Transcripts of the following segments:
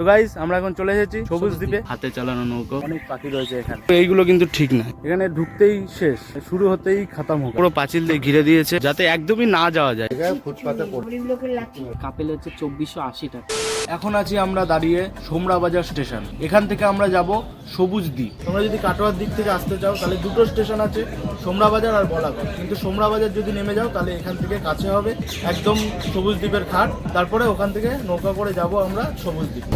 তো গাইস আমরা এখন চলে এসেছি সবুজ দ্বীপে। হাতে চালানো নৌকো। অনেক পাখি রয়েছে এখানে। তো এইগুলো কিন্তু ঠিক না এখানে ঢুকতেই শেষ শুরু হতেই খতম হোক পুরো পাঁচিল দিয়ে ঘিরে দিয়েছে যাতে একদমই না যাওয়া যায়। কাপেল হচ্ছে চব্বিশশো আশি টাকা। এখন আছি আমরা দাঁড়িয়ে সোমরা বাজার স্টেশন। এখান থেকে আমরা যাব সবুজ দ্বীপ। তোমরা যদি কাটোয়ার দিক থেকে আসতে চাও তাহলে দুটো স্টেশন আছে সোমরা বাজার আর বলাগড়। কিন্তু সোমরা বাজার যদি নেমে যাও তাহলে এখান থেকে কাছে হবে একদম সবুজ দ্বীপের ঘাট তারপরে ওখান থেকে নৌকা করে যাব আমরা সবুজ দ্বীপ।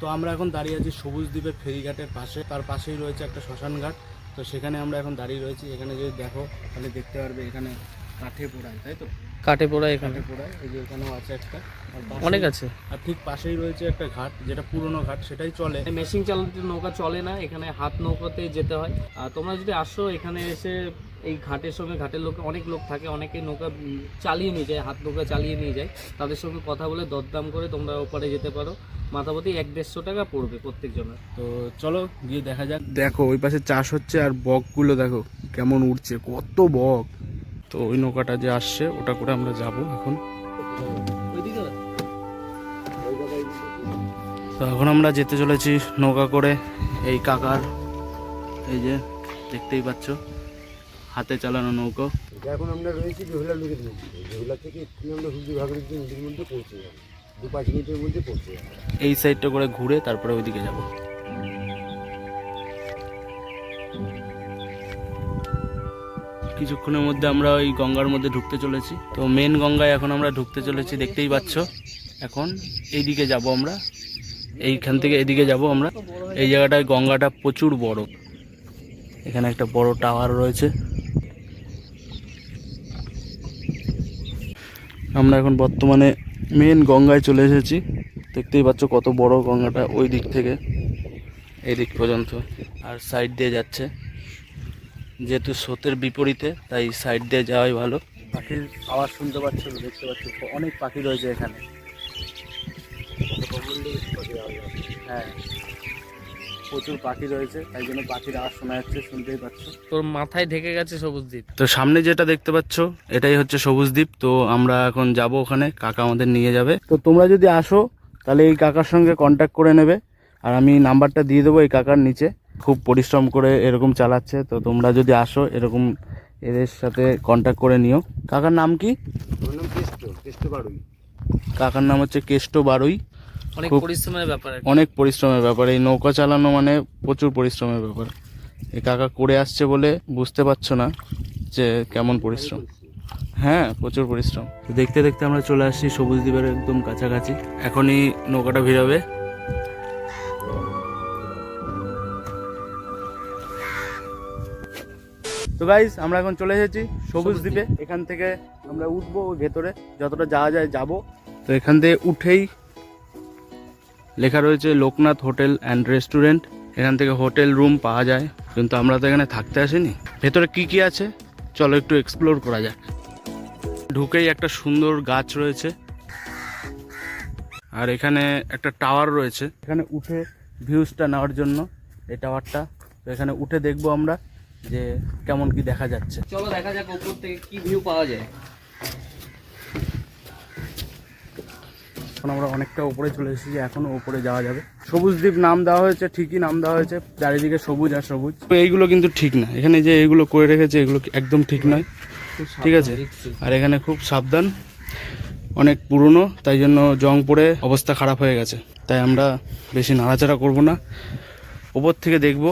তো আমরা এখন দাঁড়িয়ে আছি সবুজ দ্বীপের ফেরিঘাটের পাশে। তার পাশেই রয়েছে একটা শ্মশান ঘাট তো সেখানে আমরা এখন দাঁড়িয়ে রয়েছি। এখানে যদি দেখো, তাহলে দেখতে পারবে এখানে কাঠে পোড়ায় তাই তো? কাটে পোড়া এখানে। কাঠে পোড়ায় এই যে এখানেও আছে একটা। অনেক আছে। আর ঠিক পাশেই রয়েছে একটা ঘাট যেটা পুরনো ঘাট সেটাই চলে। মেশিন চালিত নৌকা চলে না এখানে হাত নৌকাতে যেতে হয়। আর তোমরা যদি আসো এখানে এসে এই ঘাটের সঙ্গে ঘাটের লোক অনেক লোক থাকে অনেকে নৌকা চালিয়ে নিয়ে যায় হাত নৌকা চালিয়ে নিয়ে যায়। তাদের সঙ্গে কথা বলে দরদাম করে তোমরা ওপারে যেতে পারো। মাথাপতি এক দেড়শো টাকা পড়বে প্রত্যেকজনের। তো চলো গিয়ে দেখা যাক। দেখো ওই পাশে চাষ হচ্ছে আর বকগুলো দেখো কেমন উঠছে কত বক। তো ওই নৌকাটা যে আসছে ওটা করে আমরা যাব এখন। তো এখন আমরা যেতে চলেছি নৌকা করে এই কাকার এই যে দেখতেই পাচ্ছ হাতে চালানো নৌকো। এখন আমরা রয়েছি বেহুলা নদীর মধ্যে বেহুলা থেকে এক্ষুনি আমরা হুগলি ভাগীরথী নদীর মধ্যে পৌঁছে যাব। দু পাঁচ মিনিটের মধ্যে পৌঁছে যাব। এই সাইডটা করে ঘুরে তারপরে ওইদিকে যাব। কিছুক্ষণের মধ্যে আমরা ওই গঙ্গার মধ্যে ঢুকতে চলেছি। তো মেন গঙ্গায় এখন আমরা ঢুকতে চলেছি, দেখতেই পাচ্ছ। এখন এইদিকে যাব আমরা। এইখান থেকে এদিকে যাব আমরা। এই জায়গাটায় গঙ্গাটা প্রচুর বড়। এখানে একটা বড় টাওয়ার রয়েছে। আমরা এখন বর্তমানে মেন গঙ্গায় চলে এসেছি। দেখতেই পাচ্ছ কত বড় গঙ্গাটা ওই দিক থেকে। এই দিক পর্যন্ত। আর সাইড দিয়ে যাচ্ছে। যেহেতু স্রোতের বিপরীতে তাই সাইড দিয়ে যাওয়াই ভালো। পাখির আওয়াজ শুনতে পাচ্ছ দেখতে পাচ্ছ অনেক পাখি রয়েছে এখানে। হ্যাঁ প্রচুর পাখি রয়েছে তাই জন্য পাখির আওয়াজ শোনা যাচ্ছে শুনতেই পাচ্ছ। তোর মাথায় ঢেকে গেছে সবুজ দ্বীপ তো সামনে যেটা দেখতে পাচ্ছ এটাই হচ্ছে সবুজ দ্বীপ তো আমরা এখন যাব ওখানে কাকা আমাদের নিয়ে যাবে। তো তোমরা যদি আসো তাহলে এই কাকার সঙ্গে কন্ট্যাক্ট করে নেবে। আর আমি নাম্বারটা দিয়ে দেবো এই কাকার নিচে। খুব পরিশ্রম করে এরকম চালাচ্ছে তো তোমরা যদি আসো এরকম এদের সাথে কন্ট্যাক্ট করে নিও। কাকার নাম কি? কাকার নাম হচ্ছে কেষ্ট বারুই। অনেক পরিশ্রমের ব্যাপার অনেক পরিশ্রমের ব্যাপার। এই নৌকা চালানো মানে প্রচুর পরিশ্রমের ব্যাপার। এই কাকা করে আসছে বলে বুঝতে পারছ না যে কেমন পরিশ্রম। হ্যাঁ প্রচুর পরিশ্রম। দেখতে দেখতে আমরা চলে আসছি সবুজ দ্বীপের একদম কাছাকাছি। এখনই নৌকাটা ভিড়াবে। তো গাইজ আমরা এখন চলে এসেছি সবুজ দ্বীপে। এখান থেকে আমরা উঠবো ভেতরে যতটা যাওয়া যায় যাব। তো এখান থেকে উঠেই লেখা রয়েছে লোকনাথ হোটেল অ্যান্ড রেস্টুরেন্ট। এখান থেকে হোটেল রুম পাওয়া যায় কিন্তু আমরা তো এখানে থাকতে আসিনি। ভেতরে কি কি আছে? চলো একটু এক্সপ্লোর করা যাক। ঢুকেই একটা সুন্দর গাছ রয়েছে। আর এখানে একটা টাওয়ার রয়েছে। এখানে উঠে ভিউজটা নেওয়ার জন্য এই টাওয়ারটা তো এখানে উঠে দেখব আমরা। যে কেমন কি দেখা যাচ্ছে। চলো দেখা যাক উপর থেকে কি ভিউ পাওয়া যায়। এখন আমরা অনেকটা উপরে চলে এসেছি এখনও উপরে যাওয়া যাবে। সবুজ দ্বীপ নাম দেওয়া হয়েছে ঠিকই নাম দেওয়া হয়েছে চারিদিকে সবুজ আর সবুজ। তো এইগুলো কিন্তু ঠিক না। এখানে যে এইগুলো করে রেখেছে এগুলো একদম ঠিক নয়। ঠিক আছে? আর এখানে খুব সাবধান। অনেক পুরনো তাই জন্য জং পড়ে অবস্থা খারাপ হয়ে গেছে। তাই আমরা বেশি নাড়াচাড়া করব না। ওপর থেকে দেখব।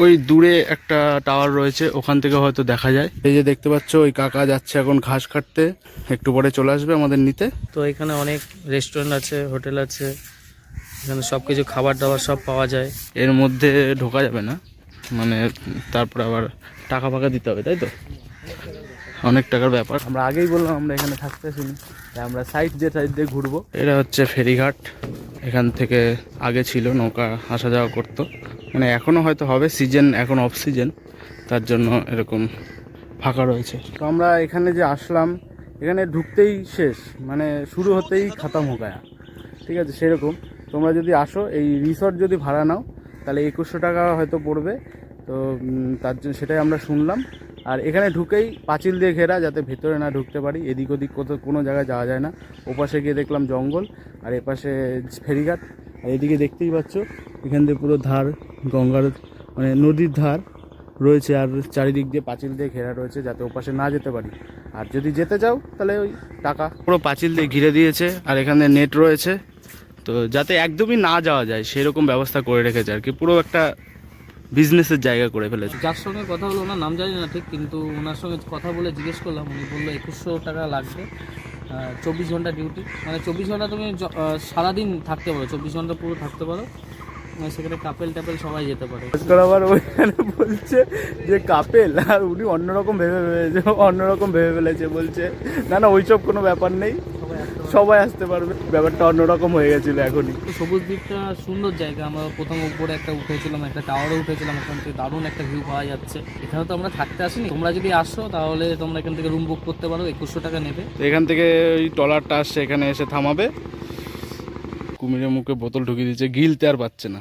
ওই দূরে একটা টাওয়ার রয়েছে ওখান থেকে হয়তো দেখা যায়। এই যে দেখতে পাচ্ছ ওই কাকা যাচ্ছে এখন ঘাস কাটতে একটু পরে চলে আসবে আমাদের নিতে। তো এখানে অনেক রেস্টুরেন্ট আছে হোটেল আছে এখানে সব কিছু খাবার দাবার সব পাওয়া যায়। এর মধ্যে ঢোকা যাবে না মানে তারপর আবার টাকা ফাকা দিতে হবে তাই তো? অনেক টাকার ব্যাপার। আমরা আগেই বললাম আমরা এখানে থাকতে আসিনি আমরা সাইড যে সাইড দিয়ে ঘুরবো। এটা হচ্ছে ফেরিঘাট এখান থেকে আগে ছিল নৌকা আসা যাওয়া করতো। মানে এখনও হয়তো হবে সিজন এখন অফ সিজন তার জন্য এরকম ফাঁকা রয়েছে। তো আমরা এখানে যে আসলাম, এখানে ঢুকতেই শেষ মানে শুরু হতেই খাতাম হোকায়া। ঠিক আছে, সেরকম। তোমরা যদি আসো, এই রিসর্ট যদি ভাড়া নাও, তাহলে একুশশো টাকা হয়তো পড়বে। তো তার জন্য সেটাই আমরা শুনলাম। আর এখানে ঢুকেই পাঁচিল দিয়ে ঘেরা, যাতে ভেতরে না ঢুকতে পারি। এদিক ওদিক কোথাও কোনো জায়গায় যাওয়া যায় না। ওপাশে গিয়ে দেখলাম জঙ্গল, আর এপাশে ফেরিঘাট। আর এদিকে দেখতেই পাচ্ছ এখান দিয়ে পুরো ধার গঙ্গার মানে নদীর ধার রয়েছে আর চারিদিক দিয়ে পাঁচিল দিয়ে ঘেরা রয়েছে যাতে ওপাশে না যেতে পারি। আর যদি যেতে চাও তাহলে ওই টাকা। পুরো পাঁচিল দিয়ে ঘিরে দিয়েছে আর এখানে নেট রয়েছে। তো যাতে একদমই না যাওয়া যায় সেরকম ব্যবস্থা করে রেখেছে আর কি। পুরো একটা বিজনেসের জায়গা করে ফেলেছে। যার সঙ্গে কথা হলো ওনার নাম জানি না ঠিক কিন্তু ওনার সঙ্গে কথা বলে জিজ্ঞেস করলাম উনি বলল একুশশো টাকা লাগবে। চব্বিশ ঘণ্টা ডিউটি মানে চব্বিশ ঘণ্টা তুমি সারাদিন থাকতে পারো চব্বিশ ঘণ্টা পুরো থাকতে পারো। আহ, সেখানে কাপেল টাপেল সবাই যেতে পারে। আবার ওইখানে বলছে যে কাপেল আর উনি অন্যরকম ভেবে ভেবেছে অন্যরকম ভেবে ফেলেছে বলছে না না ওইসব কোনো ব্যাপার নেই। সবাই আসতে পারবে। ব্যাপারটা অন্যরকম হয়ে গেছিল এখনই। তো সবুজ দ্বীপটা সুন্দর জায়গা। আমরা প্রথম উপরে একটা উঠেছিলাম একটা টাওয়ারে উঠেছিলাম। ওখান থেকে দারুণ একটা ভিউ পাওয়া যাচ্ছে। এখানে তো আমরা থাকতে আসিনি। তোমরা যদি আসো তাহলে তোমরা এখান থেকে রুম বুক করতে পারো। একুশশো টাকা নেবে। তো এখান থেকে ওই ট্রলারটা আসছে এখানে এসে থামাবে। কুমিরের মুখে বোতল ঢুকিয়ে দিচ্ছে গিলতে আর পাচ্ছে না।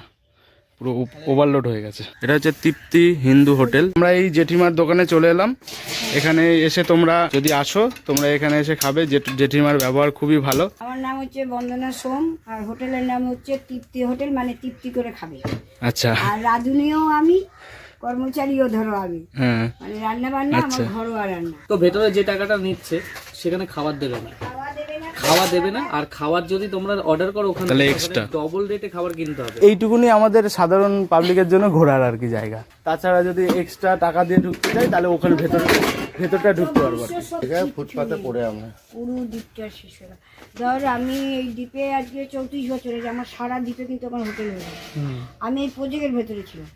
পুরো ওভারলোড হয়ে গেছে। এটা হচ্ছে তৃপ্তি হিন্দু হোটেল। আমরা এই জেঠিমার দোকানে চলে এলাম। এখানে এসে তোমরা যদি আসো তোমরা এখানে এসে খাবে। জেঠ- জেঠিমার ব্যবহার খুবই ভালো। আমার নাম হচ্ছে বন্দনা সোম আর হোটেলের নাম হচ্ছে তৃপ্তি হোটেল মানে তৃপ্তি করে খাবে। আচ্ছা। আর রাঁধুনিও আমি কর্মচারীও ধরো আমি। হ্যাঁ। মানে রান্না বান্না আমার আচ্ছা। ঘরোয়া রান্না। তো ভেতরে যে টাকাটা নিচ্ছে সেখানে খাবার দেবে না। খাওয়া দেবে না আর খাবার যদি তোমরা অর্ডার করো ওখানে তাহলে extra। ডবল রেটে খাবার কিনতে হবে। এইটুকুনি আমাদের সাধারণ পাবলিকের জন্য ঘোরার আর কি জায়গা। তাছাড়া যদি এক্সট্রা টাকা দিয়ে ঢুকতে চাই তাহলে ওখানে ভেতরে ভেতরটা ঢুকতে পারব আর কি। ফুটপাতে পড়ে আমরা। পুরো দ্বীপটা শেষ হলো ধর আমি এই দ্বীপে আজকে চৌত্রিশ বছরের আমার সারা দ্বীপে কিন্তু আমার হোটেল হয়ে গেছে। আমি এই প্রজেক্টের ভেতরে ছিলাম।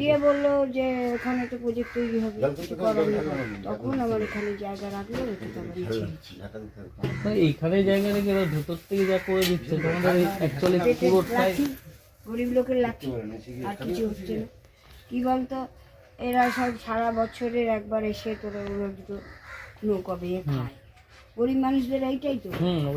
দিয়ে বলল যে ওখানে তো প্রজেক্ট তৈরি হবে তখন আমার এখানে জায়গা রাখল এটা তো আমার ইচ্ছে হয়েছে। না, এইখানে জায়গা রেখে এবার ভেতর থেকে যা করে দিচ্ছে তোমাদের অ্যাকচুয়ালি পুরোটাই গরিব লোকের লাঠি। আর কিছু হচ্ছে না। কি বলতো এরা সব সারা বছরের একবার এসে তোরা ওরা দুটো নৌকা বেয়ে খায়। গরিব মানুষদের এইটাই তো।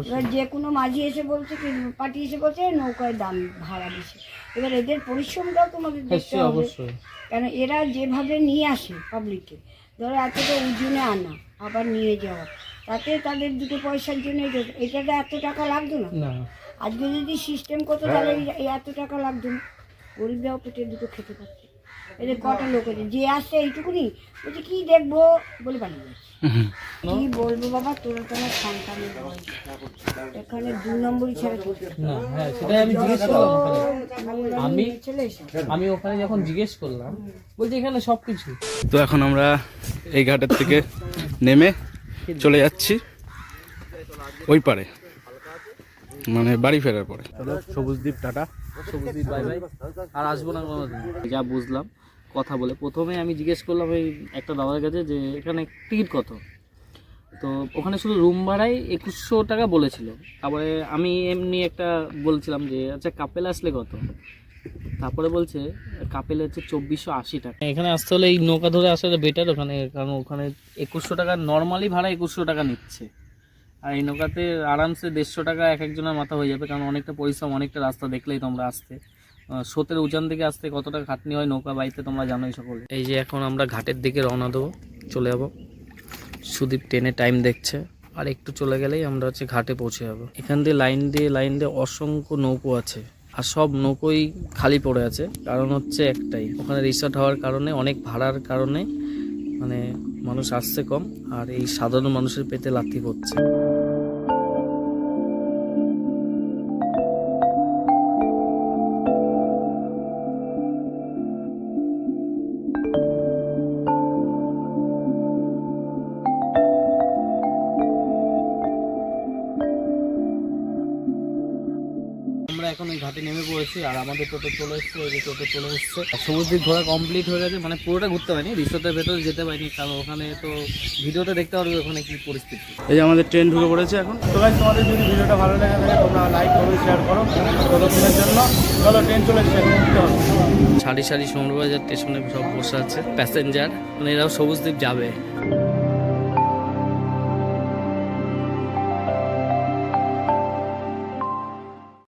এবার যে কোনো মাঝি এসে বলছে কি পার্টি এসে বলছে নৌকায় দাম ভাড়া বেশি এবার এদের পরিশ্রমটাও তোমাদের দেখতে অবশ্যই হবে। কেন এরা যেভাবে নিয়ে আসে পাবলিককে ধরো এতটা ওজনে আনা আবার নিয়ে যাওয়া তাতে তাদের দুটো পয়সার জন্য এটা- এটাতে এত টাকা লাগতো না। আজকে যদি সিস্টেম করতো তাহলে এই- এই এত টাকা লাগতো না। গরিবরাও পেটে দুটো খেতে পারছে এদের কটা লোক আছে যে আসছে এইটুকুনি বলছে কি দেখব? বলে পালিয়ে কি বলব বাবা তোরা তো আমার সন্তান এখানে দু নম্বরই ছেড়ে না হ্যাঁ সেটাই আমি জিজ্ঞেস করলাম ওখানে। আমি আমি ওখানে যখন জিজ্ঞেস করলাম বলছি এখানে সব কিছু। তো এখন আমরা এই ঘাটের থেকে নেমে চলে যাচ্ছি ওই পারে মানে বাড়ি ফেরার পরে। চলো Sabuj Dwip tata. Sabujdwip bye bye. আর আসব না কোনোদিন। যা বুঝলাম কথা বলে। প্রথমে আমি জিজ্ঞেস করলাম ওই একটা দাদার কাছে যে, এখানে টিকিট কত? তো ওখানে শুধু রুম ভাড়াই একুশশো টাকা বলেছিল। তারপরে আমি এমনি একটা বলছিলাম যে আচ্ছা কাপেল আসলে কত? তারপরে বলছে কাপেল হচ্ছে চব্বিশশো আশি টাকা। এখানে আসতে হলে এই নৌকা ধরে আসলে বেটার ওখানে, কারণ ওখানে একুশশো টাকা নর্মালি ভাড়া একুশশো টাকা নিচ্ছে। আর এই নৌকাতে আরামসে দেড়শো টাকা এক একজনের মাথা হয়ে যাবে, কারণ অনেকটা পরিশ্রম, অনেকটা রাস্তা দেখলেই তোমরা আসতে। স্রোতের উজান থেকে আসতে কতটা খাটনি হয় নৌকা বাইতে তোমরা জানোই সকলে। এই যে এখন আমরা ঘাটের দিকে রওনা দেবো, চলে যাব। সুদীপ ট্রেনে টাইম দেখছে, আর একটু চলে গেলেই আমরা হচ্ছে ঘাটে পৌঁছে যাব। এখান দিয়ে লাইন দিয়ে লাইন দিয়ে অসংখ্য নৌকো আছে, আর সব নৌকোই খালি পড়ে আছে। কারণ হচ্ছে একটাই, ওখানে রিসর্ট হওয়ার কারণে, অনেক ভাড়ার কারণে মানে মানুষ আসছে কম, আর এই সাধারণ মানুষের পেতে লাথি পড়ছে ওই ঘাটে নেমে পড়েছি আর আমাদের টোটো চলে এসছে ওই যে টোটো চলে এসছে। আর সবুজ দ্বীপ ঘোরা কমপ্লিট হয়ে গেছে মানে পুরোটা ঘুরতে পারিনি রিসোর্টের ভেতরে যেতে পারিনি কারণ ওখানে তো ভিডিওতে দেখতে পারবে ওখানে কি পরিস্থিতি। এই যে আমাদের ট্রেন ঢুকে পড়েছে এখন। তো গাইজ তোমাদের যদি ভিডিওটা ভালো লাগে থাকে তোমরা লাইক করো শেয়ার করো। ততক্ষণের জন্য। চলো ট্রেন চলে এসছে সারি সারি সমরবাজার স্টেশনে সব বসে আছে প্যাসেঞ্জার মানে এরাও সবুজদ্বীপ যাবে।